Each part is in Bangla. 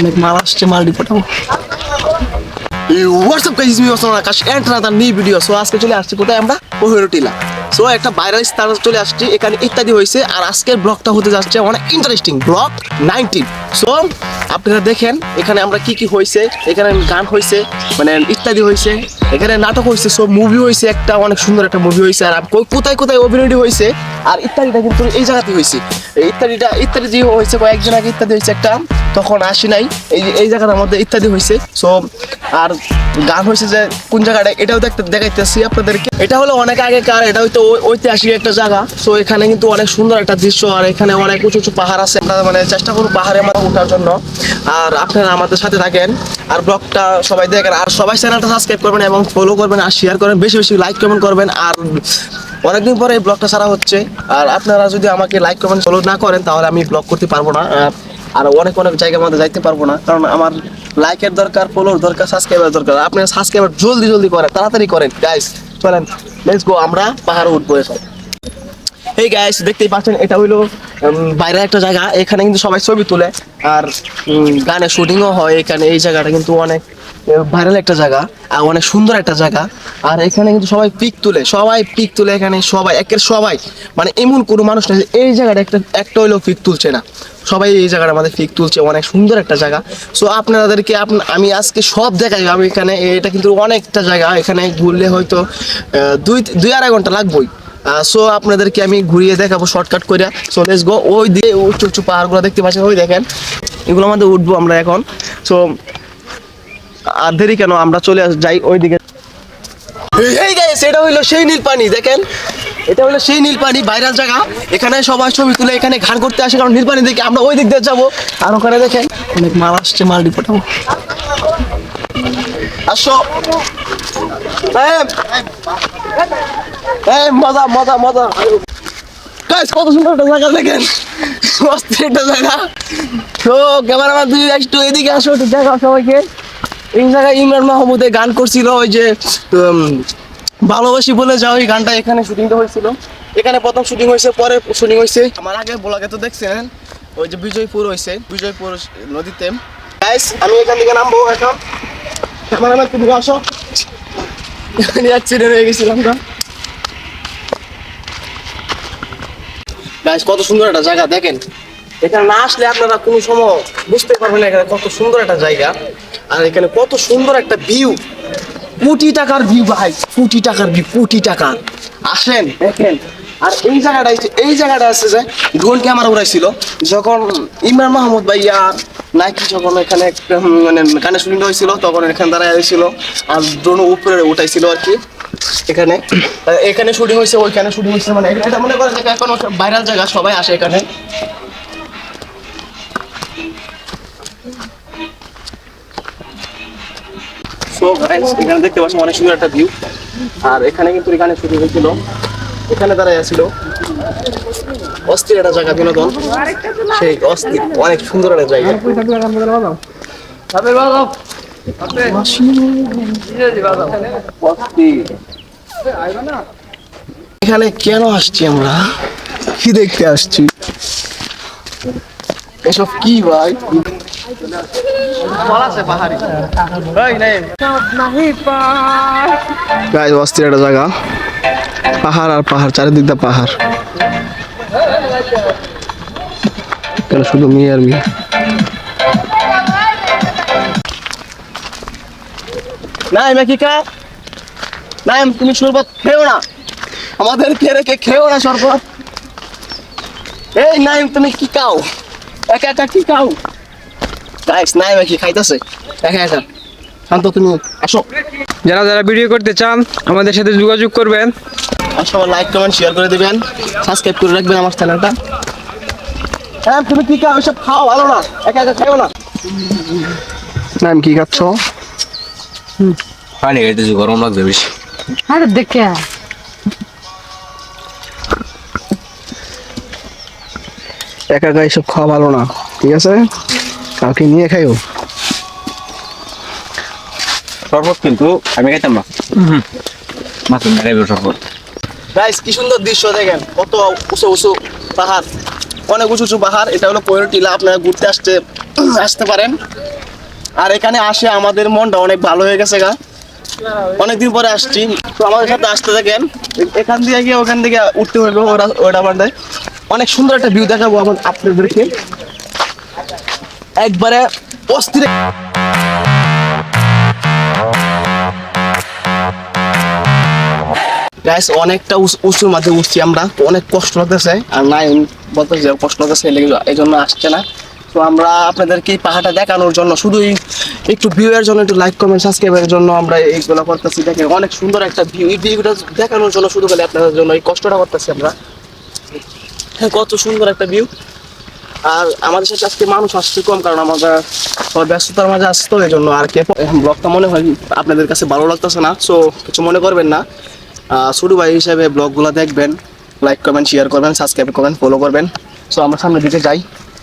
অনেক মাল আসছে, মাল what's up guys me Osman Akash and another new video so আজকে চলে আসছি কোথায় আমরা? ওহেরটিলা সো একটা ভাইরাল স্থান চলে আসছি, এখানে ইত্যাদি হয়েছে, আর আজকের ব্লগটা হতে যাচ্ছে অনেক ইন্টারেস্টিং ব্লগ নাইনটিন সো আপনারা দেখেন, এখানে আমরা কি কি হয়েছে, এখানে গান হয়েছে মানে ইত্যাদি হয়েছে, এখানে নাটক হয়েছে সব মুভি হয়েছে একটা, অনেক সুন্দর একটা মুভি হয়েছে, আর কোথায় কোথায় অভিনয় হয়েছে, আর ইত্যাদিটা কিন্তু এই জায়গাতে হয়েছে। ইত্যাদিটা, ইত্যাদি যে হয়েছে, কয়েকজন আগে ইত্যাদি হয়েছে একটা তখন আসি নাই। এই এই জায়গাটার মধ্যে ইত্যাদি হয়েছে সো আর গান হয়েছে যে, কোন জায়গাটা, এটাও দেখতে দেখাইতেছি আপনাদেরকে। এটা হলো অনেক আগেকার, এটা হয়তো ঐতিহাসিক একটা জায়গা। সো এখানে কিন্তু অনেক সুন্দর একটা দৃশ্য, আর এখানে অনেক উঁচু উঁচু পাহাড় আছে। আপনারা মানে চেষ্টা করুন পাহাড়ে মানে ওঠার জন্য। আর আপনারা আমাদের সাথে থাকেন। আর ব্লগটা সবাই দেখেন। আর সবাই চ্যানেলটা সাবস্ক্রাইব করবেন এবং ফলো করবেন আর শেয়ার করবেন। বেশি বেশি লাইক কমেন্ট করবেন। আর অনেকদিন পরে এই ব্লগটা ছাড়া হচ্ছে। আর আপনারা যদি আমাকে লাইক কমেন্ট ফলো না করেন, তাহলে আমি ব্লগ করতে পারব না। আর- অনেক অনেক জায়গার মধ্যে যাইতে পারব না। কারণ আমার লাইকের দরকার ফলোর দরকার সাবস্ক্রাইবার দরকার। আপনার সাবস্ক্রাইবার জলদি জলদি করেন, তাড়াতাড়ি করেন। গাইস চলেন লেটস গো আমরা পাহাড়ে উঠবো এসব। এই গাইস দেখতেই পাচ্ছেন, এটা হইল বাইরের একটা জায়গা, এখানে কিন্তু সবাই ছবি তুলে, আর গানের শুটিংও হয়, এখানে এই জায়গাটা কিন্তু অনেক ভাইরাল একটা জায়গা, আর অনেক সুন্দর একটা জায়গা, আর এখানে কিন্তু সবাই পিক তুলে, সবাই পিক তুলে এখানে, সবাই, একের সবাই মানে এমন কোনো মানুষ নেই এই জায়গাটা একটা একটা হইলেও পিক তুলছে না। সবাই এই জায়গাটা আমাদের পিক তুলছে, অনেক সুন্দর একটা জায়গা। সো আপনাদেরকে আপনা- আমি আজকে সব দেখাই, আমি এখানে, এটা কিন্তু অনেকটা জায়গা, এখানে ঘুরলে হয়তো দুই দুই আড়াই ঘণ্টা লাগবেই। সো আপনাদেরকে আমি ঘুরিয়ে দেখাবো শর্টকাট করে সো লেটস গো ওই দিয়ে উঁচু উঁচু পাহাড়গুলো দেখতে পাচ্ছেন, ওই দেখেন। এগুলো মধ্যে উঠবো আমরা এখন। সো আর দেরি কেন? আমরা চলে যাই ওই দিকে। এটা হইল সেই নীল পানি, দেখেন? এটা হলো সেই নীল পানি ভাইরাল জায়গা। এখানে সবাই ছবি তুলে, এখানে ঘান করতে আসে, কারণ নীল পানি দেখে আমরা ওই দিক দিয়ে যাব। আর ওখানে দেখেন, অনেক মাল আসছে, মাল রিপোর্টাবো আসো। এই, মজা মজা মজা। গাইস কত সুন্দর একটা জায়গা দেখেন। অস্থির একটা জায়গা। তো ক্যামেরাম্যান তুই একটু এদিকে আসো একটু দেখাও সবাইকে। এই জায়গায় ইমরান মাহমুদে গান করছিল ওই যে ভালোবাসি বলে যাও এই গানটা এখানে শুটিংটা হয়েছিল। এখানে প্রথম শুটিং হয়েছে পরে শুটিং হয়েছে। আমার আগে বলাকে তো দেখছেন ওই যে বিজয়পুর হয়েছে বিজয়পুর নদীতে। আমি এখান থেকে নামবো এখন। ক্যামেরাম্যান তুমি আসো। অ্যাক্সিডেন্ট হয়ে গেছিলাম তো গাইস কত সুন্দর একটা জায়গা দেখেন। এখানে না আসলে আপনারা কোনো সময় বুঝতে পারবেন না এখানে কত সুন্দর একটা জায়গা। আর এখানে কত সুন্দর একটা ভিউ কোটি টাকার ভিউ ভাই কোটি টাকার ভিউ কোটি টাকার। আসেন। দেখেন আর এই জায়গাটা এই জায়গাটা আছে যে ড্রোন আমার উড়াইছিল। যখন ইমরান মাহমুদ ভাইয়া নাকি যখন এখানে মানে গানে শুটিং হয়েছিল, তখন এখানে দাঁড়ায় ছিল আর ড্রোন উপরে উঠাইছিল আর কি। এখানে। এখানে শুটিং হয়েছে, ওইখানে শুটিং হয়েছে মানে এটা মনে করেন এখন ভাইরাল জায়গা, সবাই আসে এখানে। সো এখানে দেখতে পাচ্ছেন অনেক সুন্দর একটা ভিউ আর এখানে কিন্তু এখানে শুটিং হয়েছিল। এখানে দাঁড়ায় ছিল অস্থির একটা জায়গা বিনোদন। সেই অস্থির অনেক সুন্দর একটা জায়গা। এখানে কেন আসছি আমরা? কি দেখতে আসছি? এসব কি ভাই? অস্থির একটা জায়গা। পাহাড় আর পাহাড় চারিদিক দিয়ে পাহাড়। কেন শুধু মেয়ে আর মেয়ে। নাই মেকিকা নাই তুমি শরবত খেও না। আমাদের কে রেখে খেও না শরবত? এই নাইম, তুমি কি খাও একা একা কি খাও গাইস নাই কি খাইতেছে? একা একা শান্ত তুমি আসো। যারা যারা ভিডিও করতে চান আমাদের সাথে যোগাযোগ করবেন। আর সবাই লাইক কমেন্ট শেয়ার করে দিবেন। সাবস্ক্রাইব করে রাখবেন আমার চ্যানেলটা হ্যাঁ তুমি কি খাও? এসব খাও ভালো না। একা একা খাও না। নাম কি খাচ্ছ? পানি খাইতেছি গরম লাগছে বেশি। আরে দেখে একা একা এসব খাওয়া ভালো না। ঠিক আছে? কাউকে নিয়ে খাইও। শরবত কিন্তু আমি খাইতাম না। মাছ মেরাইবে শরবত। গাইস কি সুন্দর দৃশ্য দেখেন। কত উঁচু উঁচু পাহাড়। অনেক উঁচু উঁচু পাহাড়। এটা হলো পয়ের টিলা আপনারা ঘুরতে আসতে আসতে পারেন। আর এখানে আসে আমাদের মনটা অনেক ভালো হয়ে গেছে গা। অনেকদিন পরে আসছি। তো আমাদের সাথে আসতে থাকেন। এখান দিয়ে গিয়ে ওখান থেকে উঠতে হইবে ওরা ওটা বান্ডে অনেক সুন্দর একটা ভিউ দেখাবো আমার আপনাদেরকে। একবারে অস্থির গাইস অনেকটা উঁচ- উঁচুর মাঝে উঠছি আমরা। অনেক কষ্ট লাগতেছে। আর নাই বলতে যে কষ্ট লাগতেছে, এই জন্য আসছে না। তো আমরা আপনাদেরকে পাহাড়টা দেখানোর জন্য, শুধুই একটু ভিউ এর জন্য, একটু লাইক কমেন্ট সাবস্ক্রাইবের জন্য আমরা এইগুলো করতেছি। দেখেন, অনেক সুন্দর একটা ভিউ এই ভিউটা দেখানোর জন্য শুধু খালি আপনাদের জন্য এই কষ্টটা করতেছি আমরা। হ্যাঁ কত সুন্দর একটা ভিউ আর আমাদের সাথে আজকে মানুষ আসছে কম, কারণ আমরা সবাই ব্যস্ততার মাঝে আসতো এই জন্য আর কে। ব্লগটা মনে হয় আপনাদের কাছে ভালো লাগতেছে না সো কিছু মনে করবেন না। ছোট ভাই হিসেবে ব্লগগুলো দেখবেন লাইক করবেন শেয়ার করবেন সাবস্ক্রাইব করবেন ফলো করবেন। সো আমরা সামনের দিকে যাই,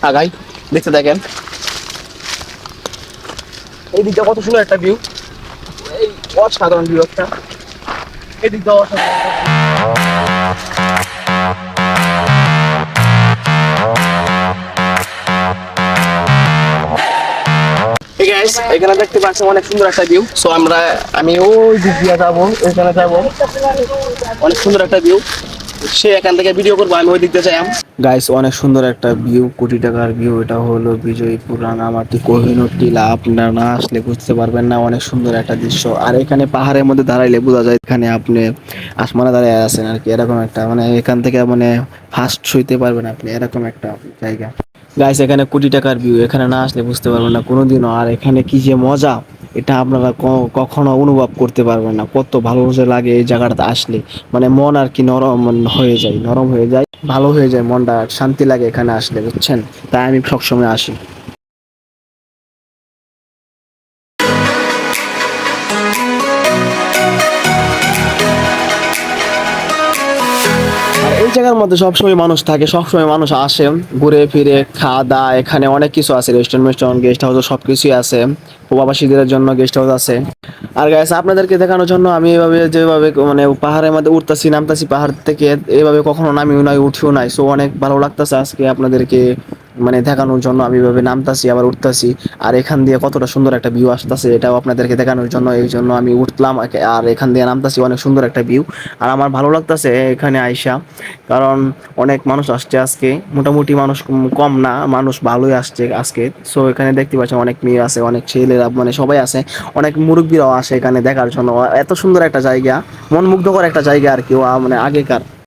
আগাই, দেখতে দেখেন এই দিকটা কত সুন্দর একটা ভিউ এই অসাধারণ ভিউ একটা। এই দিকটা অসাধারণ Guys, এখানে দেখতে পাচ্ছি অনেক সুন্দর একটা ভিউ সো আমরা আমি ওই দিক দিয়ে যাব ওইখানে যাব। অনেক সুন্দর একটা ভিউ সে এখান থেকে ভিডিও করব আমি ওই দিক দিয়ে যাই। গাইস অনেক সুন্দর একটা ভিউ কোটি টাকার ভিউ এটা হলো বিজয়পুর রাঙামাটি কোহিনুর টিলা আপনারা না আসলে বুঝতে পারবেন না অনেক সুন্দর একটা দৃশ্য। আর এখানে পাহাড়ের মধ্যে দাঁড়াইলে বোঝা যায় এখানে আপনি আসমানে দাঁড়িয়ে আছেন আর কি এরকম একটা মানে এখান থেকে মানে ফার্স্ট শুইতে পারবেন আপনি এরকম একটা জায়গা। গাইস এখানে কোটি টাকার ভিউ এখানে না আসলে বুঝতে পারবেন না কোনোদিনও। আর এখানে কি যে মজা, এটা আপনারা কখনো অনুভব করতে পারবেন না। কত ভালো লাগে এই জায়গাটাতে আসলে। মানে মন আর কি নরম হয়ে যায়, নরম হয়ে যায়, ভালো হয়ে যায় মনটা শান্তি লাগে এখানে আসলে, বুঝছেন? তাই আমি সবসময় আসি। এই জায়গার মধ্যে সবসময় মানুষ থাকে, সবসময় মানুষ আসে, ঘুরে ফিরে, খাওয়া, দাওয়া, এখানে অনেক কিছু আছে রেস্টুরেন্ট গেস্ট হাউস সব কিছুই আছে, প্রবাসীদের জন্য গেস্ট হাউস আছে। আর গাইস আপনাদেরকে দেখানোর জন্য আমি এভাবে যেভাবে মানে পাহাড়ের মধ্যে উঠতেছি, নামতাছি পাহাড় থেকে, এভাবে কখনো নামিও নাই, উঠিও নাই সো অনেক ভালো লাগতেছে আজকে আপনাদেরকে মানে দেখানোর জন্য আমি এভাবে নামতাছি, আবার উঠতাছি। আর এখান দিয়ে কতটা সুন্দর একটা ভিউ আসতেছে, এটাও আপনাদেরকে দেখানোর জন্য। এই জন্য আমি উঠলাম আর এখান দিয়ে নামতাছি, অনেক সুন্দর একটা ভিউ আর আমার ভালো লাগতেছে এখানে আইসা, কারণ অনেক মানুষ আসছে আজকে। মোটামুটি মানুষ কম- না, মানুষ ভালোই আসছে আজকে। সো এখানে দেখতে পাচ্ছেন অনেক মেয়ে আছে, অনেক ছেলেরা মানে সবাই আছে। অনেক মুরব্বীরাও আসে এখানে দেখার জন্য। এত সুন্দর একটা জায়গা মন মুগ্ধকর একটা জায়গা আর কি মানে আগেকার।